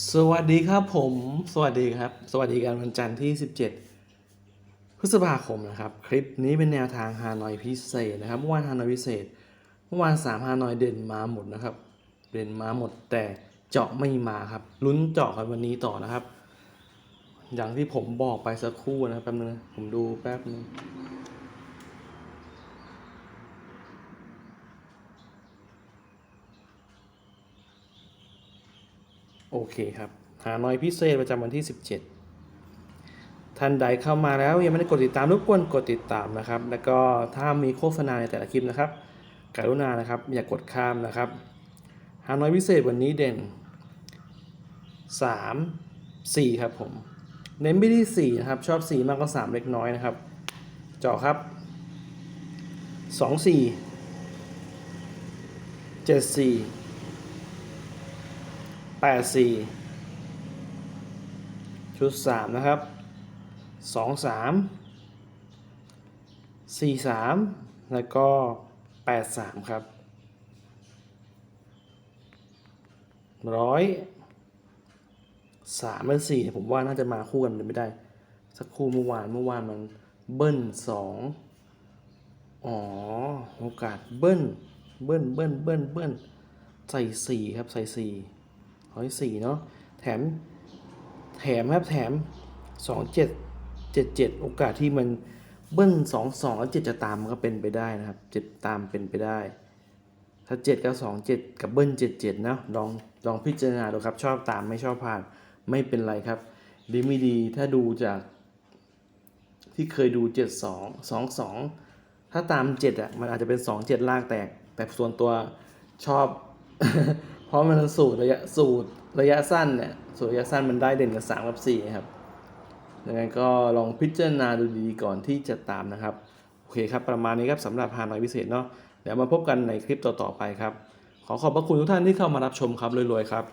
สวัสดีครับผม สวัสดีครับ สวัสดีกันวันจันทร์ที่ 17 พฤษภาคมนะครับ คลิปนี้เป็นแนวทางฮานอยพิเศษนะครับเมื่อวานฮานอยพิเศษเมื่อวานสามฮานอยเด่นมาหมดนะครับ เด่นมาหมดแต่เจาะไม่มาครับลุ้นเจาะกันวันนี้ต่อนะครับ อย่างที่ผมบอกไปสักครู่นะครับแป๊บนึงผมดูแป๊บนึง โอเคครับ หาน้อยพิเศษประจำวันที่ 17 ท่านใดเข้ามาแล้วยังไม่ได้กดติดตามรบกวนกดติดตามนะครับ แล้วก็ถ้ามีโฆษณาในแต่ละคลิปนะครับ กรุณานะครับอย่ากกดข้ามนะครับ หาน้อยพิเศษวันนี้เด่น 3 4 ครับผม เน้นไปที่4นะครับ ชอบ 4 มากกว่า3เล็กน้อยนะครับ เจาะครับ 2 4 7 4 แปดสี่ชุดสามนะครับสองสามสี่สามแล้วก็แปดสามครับร้อยสามและสี่ผมว่าน่าจะมาคู่กันเป็นไม่ได้ สักคู่เมื่อวานเมื่อวานมันเบิ้ลสองอ๋อโอกาสเบิ้ลเบิ้ลเบิ้ลเบิ้ลเบิ้ลใส่สี่ครับใส่สี่ ร้อยสี่เนาะแถมแถมครับแถมสองเจ็ดเจ็ดเจ็ดโอกาสที่มันเบิ้ลสองสองแล้วเจ็ดจะตามมันก็เป็นไปได้นะครับเจ็ดตามเป็นไปได้ ถ้าเจ็ดกับสองเจ็ดกับเบิ้ลเจ็ดเจ็ดนะลองลองพิจารณาดูครับชอบตามไม่ชอบผ่านไม่เป็นไรครับ ดีไม่ดีถ้าดูจาก ที่เคยดูเจ็ดสองสองสองถ้าตามเจ็ดอะมันอาจจะเป็นสองเจ็ดลากแตกแต่ส่วนตัวชอบ เพราะมันสูตรระยะสูตรระยะสั้นเนี่ยสูตรระยะสั้นมันได้เด่นกับสามกับสี่ครับดังนั้นก็ลองพิจารณาดูดีๆก่อนที่จะตามนะครับ โอเคครับ ประมาณนี้ครับสำหรับฮานอยพิเศษเนาะเดี๋ยวมาพบกันในคลิปต่อๆไปครับ ขอขอบพระคุณทุกท่านที่เข้ามารับชมครับรวยๆครับ